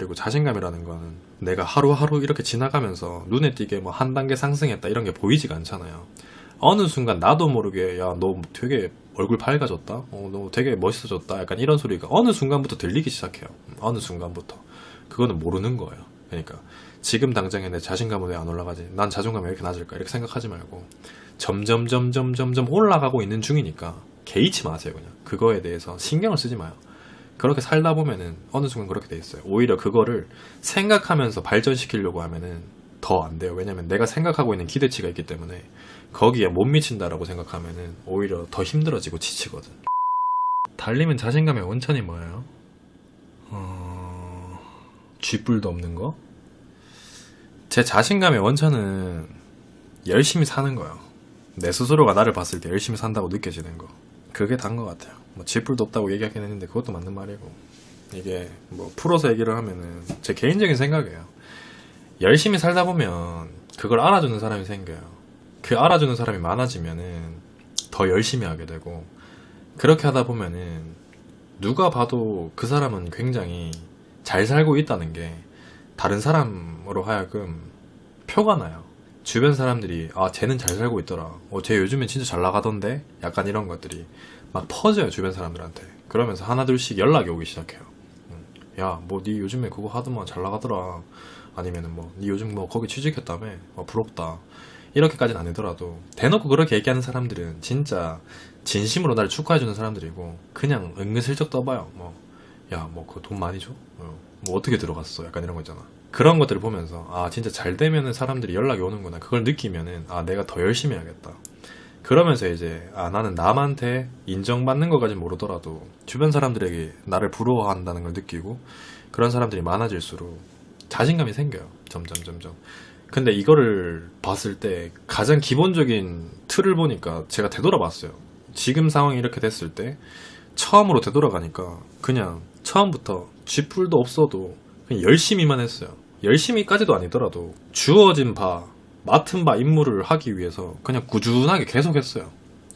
그리고 자신감이라는 거는 내가 하루하루 이렇게 지나가면서 눈에 띄게 뭐 한 단계 상승했다 이런 게 보이지가 않잖아요. 어느 순간 나도 모르게 야 너 되게 얼굴 밝아졌다. 어, 너 되게 멋있어졌다. 약간 이런 소리가 어느 순간부터 들리기 시작해요. 어느 순간부터. 그거는 모르는 거예요. 그러니까 지금 당장에 내 자신감은 왜 안 올라가지? 난 자존감이 왜 이렇게 낮을까? 이렇게 생각하지 말고 점점 점점 점점 올라가고 있는 중이니까 개의치 마세요 그냥 그거에 대해서 신경을 쓰지 마요. 그렇게 살다 보면은 어느 순간 그렇게 돼 있어요. 오히려 그거를 생각하면서 발전시키려고 하면은 더 안 돼요. 왜냐면 내가 생각하고 있는 기대치가 있기 때문에 거기에 못 미친다라고 생각하면은 오히려 더 힘들어지고 지치거든. 달리면 자신감의 원천이 뭐예요? 어... 쥐뿔도 없는 거? 제 자신감의 원천은 열심히 사는 거예요. 내 스스로가 나를 봤을 때 열심히 산다고 느껴지는 거. 그게 단 것 같아요. 뭐 쥐뿔도 없다고 얘기하긴 했는데 그것도 맞는 말이고. 이게 뭐 풀어서 얘기를 하면은 제 개인적인 생각이에요. 열심히 살다 보면 그걸 알아주는 사람이 생겨요. 그 알아주는 사람이 많아지면은 더 열심히 하게 되고 그렇게 하다 보면은 누가 봐도 그 사람은 굉장히 잘 살고 있다는 게 다른 사람으로 하여금 표가 나요. 주변 사람들이 아 쟤는 잘 살고 있더라. 어쟤 요즘엔 진짜 잘 나가던데. 약간 이런 것들이 막 퍼져요 주변 사람들한테. 그러면서 하나둘씩 연락이 오기 시작해요. 야 뭐 니 요즘에 그거 하더만 잘 나가더라. 아니면은 뭐 니 요즘 뭐 거기 취직했다며. 어, 부럽다. 이렇게까지는 아니더라도 대놓고 그렇게 얘기하는 사람들은 진짜 진심으로 나를 축하해주는 사람들이고 그냥 은근슬쩍 떠봐요. 뭐 야 뭐 그 돈 많이 줘? 어, 뭐 어떻게 들어갔어? 약간 이런 거 있잖아. 그런 것들을 보면서 아 진짜 잘 되면은 사람들이 연락이 오는구나. 그걸 느끼면은 아 내가 더 열심히 해야겠다. 그러면서 이제 아 나는 남한테 인정받는 것까진 모르더라도 주변 사람들에게 나를 부러워한다는 걸 느끼고 그런 사람들이 많아질수록 자신감이 생겨요. 점점 점점. 근데 이거를 봤을 때 가장 기본적인 틀을 보니까 제가 되돌아봤어요. 지금 상황이 이렇게 됐을 때 처음으로 되돌아가니까 그냥 처음부터 쥐뿔도 없어도 그냥 열심히만 했어요. 열심히까지도 아니더라도 주어진 바, 맡은 바 임무를 하기 위해서 그냥 꾸준하게 계속 했어요.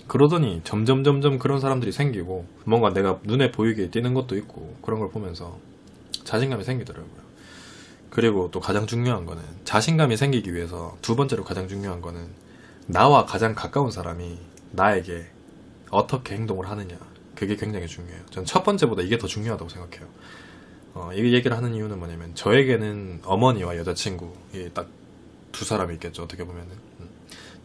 그러더니 점점 점점 그런 사람들이 생기고 뭔가 내가 눈에 보이게 띄는 것도 있고 그런 걸 보면서 자신감이 생기더라고요. 그리고 또 가장 중요한 거는 자신감이 생기기 위해서 두 번째로 가장 중요한 거는 나와 가장 가까운 사람이 나에게 어떻게 행동을 하느냐 그게 굉장히 중요해요. 전 첫 번째보다 이게 더 중요하다고 생각해요. 어, 이 얘기를 하는 이유는 뭐냐면 저에게는 어머니와 여자친구 딱 두 사람이 있겠죠 어떻게 보면은 음.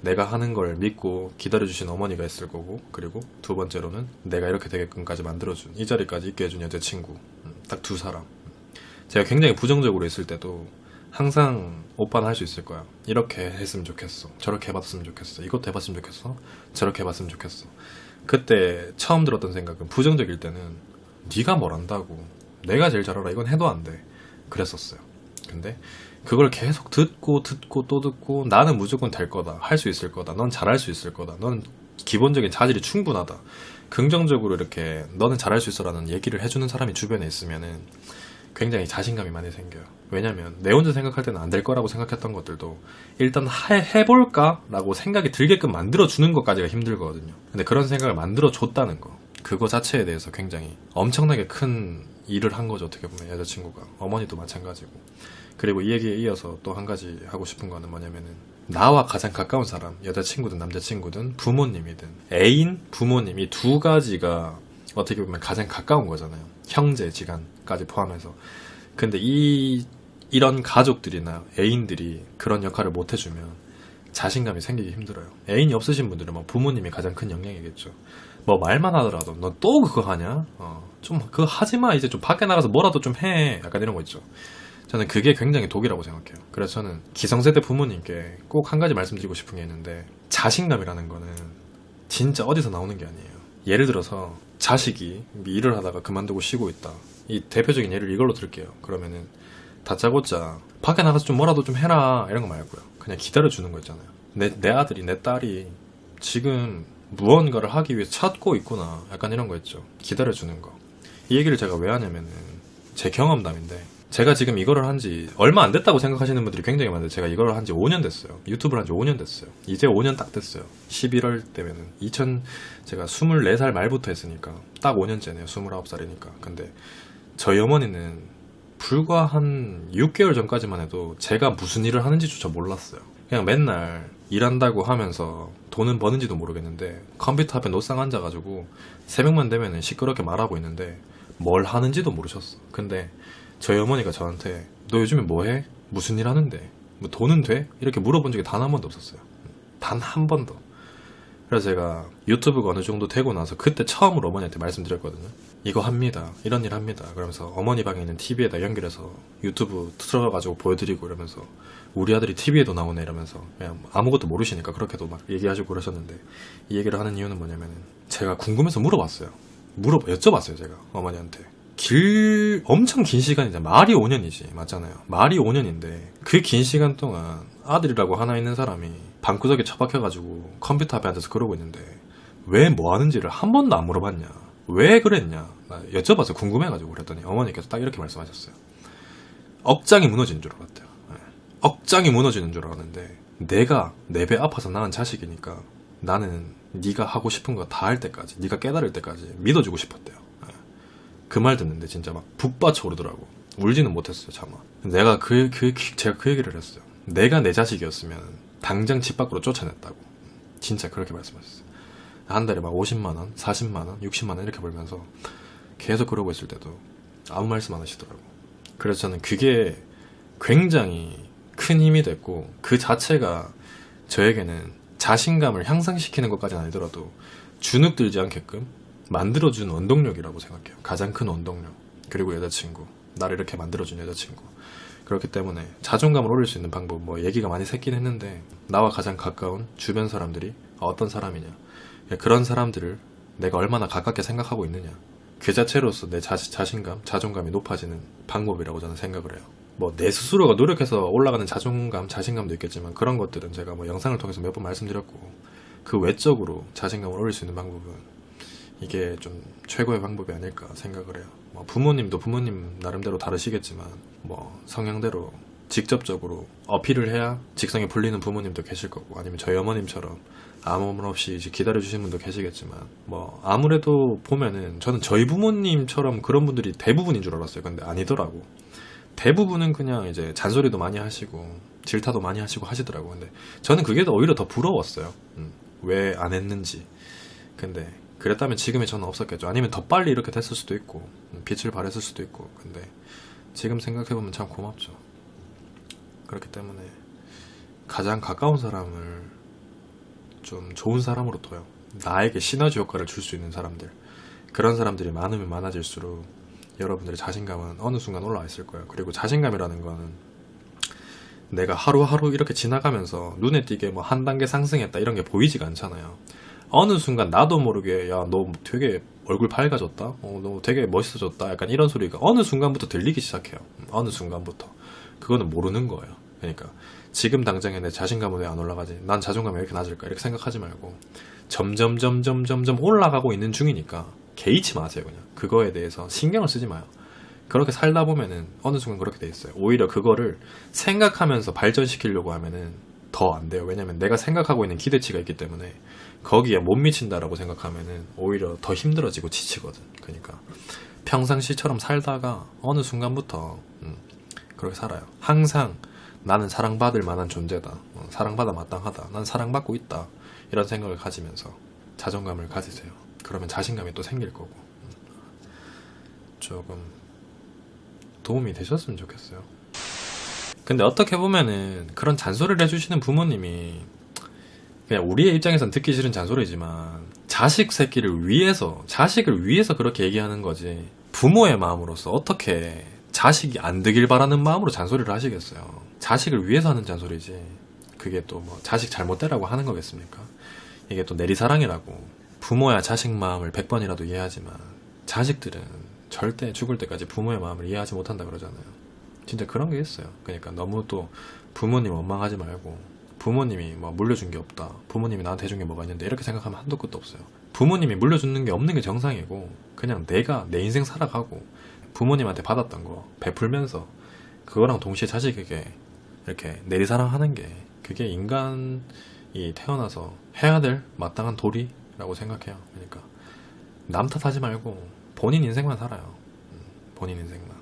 내가 하는 걸 믿고 기다려주신 어머니가 있을 거고 그리고 두 번째로는 내가 이렇게 되게끔까지 만들어준 이 자리까지 있게 해준 여자친구 음, 딱두 사람 제가 굉장히 부정적으로 있을 때도 항상 오빠는 할 수 있을 거야. 이렇게 했으면 좋겠어. 저렇게 해봤으면 좋겠어. 이것도 해봤으면 좋겠어. 저렇게 해봤으면 좋겠어. 그때 처음 들었던 생각은 부정적일 때는 네가 뭘 안다고 내가 제일 잘 알아. 이건 해도 안 돼. 그랬었어요. 근데 그걸 계속 듣고 듣고 또 듣고 나는 무조건 될 거다. 할 수 있을 거다. 넌 잘할 수 있을 거다. 넌 기본적인 자질이 충분하다. 긍정적으로 이렇게 너는 잘할 수 있어라는 얘기를 해주는 사람이 주변에 있으면은 굉장히 자신감이 많이 생겨요. 왜냐면 내 혼자 생각할 때는 안 될 거라고 생각했던 것들도 일단 해, 해볼까라고 생각이 들게끔 만들어주는 것까지가 힘들거든요. 근데 그런 생각을 만들어줬다는 거. 그거 자체에 대해서 굉장히 엄청나게 큰 일을 한 거죠. 어떻게 보면 여자친구가. 어머니도 마찬가지고. 그리고 이 얘기에 이어서 또 한 가지 하고 싶은 거는 뭐냐면은 나와 가장 가까운 사람, 여자친구든 남자친구든 부모님이든 애인, 부모님 이 두 가지가 어떻게 보면 가장 가까운 거잖아요. 형제, 지간까지 포함해서. 근데 이, 이런 가족들이나 애인들이 그런 역할을 못 해주면 자신감이 생기기 힘들어요. 애인이 없으신 분들은 뭐 부모님이 가장 큰 영향이겠죠. 뭐 말만 하더라도 너또 그거 하냐? 어, 좀 그거 하지 마. 이제 좀 밖에 나가서 뭐라도 좀 해. 약간 이런 거 있죠. 저는 그게 굉장히 독이라고 생각해요. 그래서 저는 기성세대 부모님께 꼭 한 가지 말씀드리고 싶은 게 있는데 자신감이라는 거는 진짜 어디서 나오는 게 아니에요. 예를 들어서 자식이 일을 하다가 그만두고 쉬고 있다. 이 대표적인 예를 이걸로 들게요. 그러면은 다짜고짜 밖에 나가서 좀 뭐라도 좀 해라 이런 거 말고요. 그냥 기다려 주는 거 있잖아요. 내, 내 아들이 내 딸이 지금 무언가를 하기 위해 찾고 있구나. 약간 이런 거 있죠. 기다려주는 거. 이 얘기를 제가 왜 하냐면은 제 경험담인데 제가 지금 이거를 한 지 얼마 안 됐다고 생각하시는 분들이 굉장히 많은데 제가 이거를 한지 5년 됐어요. 유튜브를 한 지 5년 됐어요. 이제 5년 딱 됐어요. 11월 때면은 2000 제가 24살 말부터 했으니까 딱 5년째네요. 29살이니까. 근데 저희 어머니는 불과 한 6개월 전까지만 해도 제가 무슨 일을 하는지조차 몰랐어요. 그냥 맨날 일한다고 하면서 돈은 버는지도 모르겠는데 컴퓨터 앞에 노상 앉아가지고 새벽만 되면 시끄럽게 말하고 있는데 뭘 하는지도 모르셨어. 근데 저희 어머니가 저한테 너 요즘에 뭐 해? 무슨 일 하는데? 뭐 돈은 돼? 이렇게 물어본 적이 단 한 번도 없었어요. 단 한 번도. 그래서 제가 유튜브가 어느 정도 되고 나서 그때 처음으로 어머니한테 말씀드렸거든요. 이거 합니다. 이런 일 합니다. 그러면서 어머니 방에 있는 TV에다 연결해서 유튜브 틀어가지고 보여드리고 이러면서 우리 아들이 TV에도 나오네 이러면서 그냥 아무것도 모르시니까 그렇게도 막 얘기하시고 그러셨는데 이 얘기를 하는 이유는 뭐냐면은 제가 궁금해서 물어봤어요. 물어 여쭤봤어요 제가 어머니한테. 길 엄청 긴 시간이잖아. 말이 5년이지 맞잖아요. 말이 5년인데 그 긴 시간 동안 아들이라고 하나 있는 사람이 방구석에 처박혀가지고 컴퓨터 앞에 앉아서 그러고 있는데 왜 뭐 하는지를 한 번도 안 물어봤냐? 왜 그랬냐? 나 여쭤봐서 궁금해가지고 그랬더니 어머니께서 딱 이렇게 말씀하셨어요. 억장이 무너지는 줄 알았대요. 예. 억장이 무너지는 줄 알았는데 내가 내 배 아파서 낳은 자식이니까 나는 네가 하고 싶은 거 다 할 때까지 네가 깨달을 때까지 믿어주고 싶었대요. 그 말 듣는데 진짜 막 북받쳐 오르더라고. 울지는 못했어요, 차마. 내가 그, 그, 제가 그 얘기를 했어요. 내가 내 자식이었으면 당장 집 밖으로 쫓아냈다고. 진짜 그렇게 말씀하셨어요. 한 달에 막 50만원, 40만원, 60만원 이렇게 벌면서 계속 그러고 있을 때도 아무 말씀 안 하시더라고. 그래서 저는 그게 굉장히 큰 힘이 됐고 그 자체가 저에게는 자신감을 향상시키는 것까지는 아니더라도 주눅 들지 않게끔 만들어준 원동력이라고 생각해요. 가장 큰 원동력. 그리고 여자친구. 나를 이렇게 만들어준 여자친구. 그렇기 때문에 자존감을 올릴 수 있는 방법, 뭐 얘기가 많이 샜긴 했는데, 나와 가장 가까운 주변 사람들이 어떤 사람이냐. 그런 사람들을 내가 얼마나 가깝게 생각하고 있느냐. 그 자체로서 내 자, 자신감, 자존감이 높아지는 방법이라고 저는 생각을 해요. 뭐 내 스스로가 노력해서 올라가는 자존감, 자신감도 있겠지만 그런 것들은 제가 뭐 영상을 통해서 몇 번 말씀드렸고 그 외적으로 자신감을 올릴 수 있는 방법은 이게 좀 최고의 방법이 아닐까 생각을 해요. 뭐 부모님도 부모님 나름대로 다르시겠지만 뭐 성향대로 직접적으로 어필을 해야 직성이 풀리는 부모님도 계실 거고 아니면 저희 어머님처럼 아무 말 없이 이제 기다려주시는 분도 계시겠지만 뭐 아무래도 보면은 저는 저희 부모님처럼 그런 분들이 대부분인 줄 알았어요. 근데 아니더라고. 대부분은 그냥 이제 잔소리도 많이 하시고 질타도 많이 하시고 하시더라고. 근데 저는 그게 더 오히려 더 부러웠어요. 음, 왜안 했는지. 근데 그랬다면 지금의 저는 없었겠죠. 아니면 더 빨리 이렇게 됐을 수도 있고 음, 빛을 발했을 수도 있고. 근데 지금 생각해보면 참 고맙죠. 그렇기 때문에 가장 가까운 사람을 좀 좋은 사람으로 둬요. 나에게 시너지 효과를 줄 수 있는 사람들. 그런 사람들이 많으면 많아질수록 여러분들의 자신감은 어느 순간 올라와 있을 거예요. 그리고 자신감이라는 거는 내가 하루하루 이렇게 지나가면서 눈에 띄게 뭐 한 단계 상승했다 이런 게 보이지가 않잖아요. 어느 순간 나도 모르게 야 너 되게 얼굴 밝아졌다. 어, 너 되게 멋있어졌다. 약간 이런 소리가 어느 순간부터 들리기 시작해요. 음, 어느 순간부터. 그거는 모르는 거예요. 그러니까 지금 당장에 내 자신감은 왜 안 올라가지? 난 자존감이 왜 이렇게 낮을까? 이렇게 생각하지 말고 점점 점점 점점 올라가고 있는 중이니까 개의치 마세요 그냥 그거에 대해서 신경을 쓰지 마요. 그렇게 살다 보면은 어느 순간 그렇게 돼 있어요. 오히려 그거를 생각하면서 발전시키려고 하면은 더 안 돼요. 왜냐면 내가 생각하고 있는 기대치가 있기 때문에 거기에 못 미친다라고 생각하면은 오히려 더 힘들어지고 지치거든. 그러니까 평상시처럼 살다가 어느 순간부터 음, 그렇게 살아요. 항상 나는 사랑받을 만한 존재다. 어, 사랑받아 마땅하다. 난 사랑받고 있다. 이런 생각을 가지면서 자존감을 가지세요. 그러면 자신감이 또 생길 거고. 음. 조금 도움이 되셨으면 좋겠어요. 근데 어떻게 보면은 그런 잔소리를 해주시는 부모님이 그냥 우리의 입장에선 듣기 싫은 잔소리지만 자식 새끼를 위해서 자식을 위해서 그렇게 얘기하는 거지 부모의 마음으로서 어떻게 자식이 안 되길 바라는 마음으로 잔소리를 하시겠어요 자식을 위해서 하는 잔소리지 그게 또 뭐 자식 잘못되라고 하는 거겠습니까 이게 또 내리사랑이라고 부모야 자식 마음을 100번이라도 이해하지만 자식들은 절대 죽을 때까지 부모의 마음을 이해하지 못한다 그러잖아요 진짜 그런 게 있어요 그러니까 너무 또 부모님 원망하지 말고 부모님이 뭐 물려준 게 없다. 부모님이 나한테 해준 게 뭐가 있는데 이렇게 생각하면 한도 끝도 없어요. 부모님이 물려주는 게 없는 게 정상이고 그냥 내가 내 인생 살아가고 부모님한테 받았던 거 베풀면서 그거랑 동시에 자식에게 이렇게 내리사랑하는 게 그게 인간이 태어나서 해야 될 마땅한 도리 라고 생각해요. 그러니까 남 탓하지 말고 본인 인생만 살아요. 음, 본인 인생만.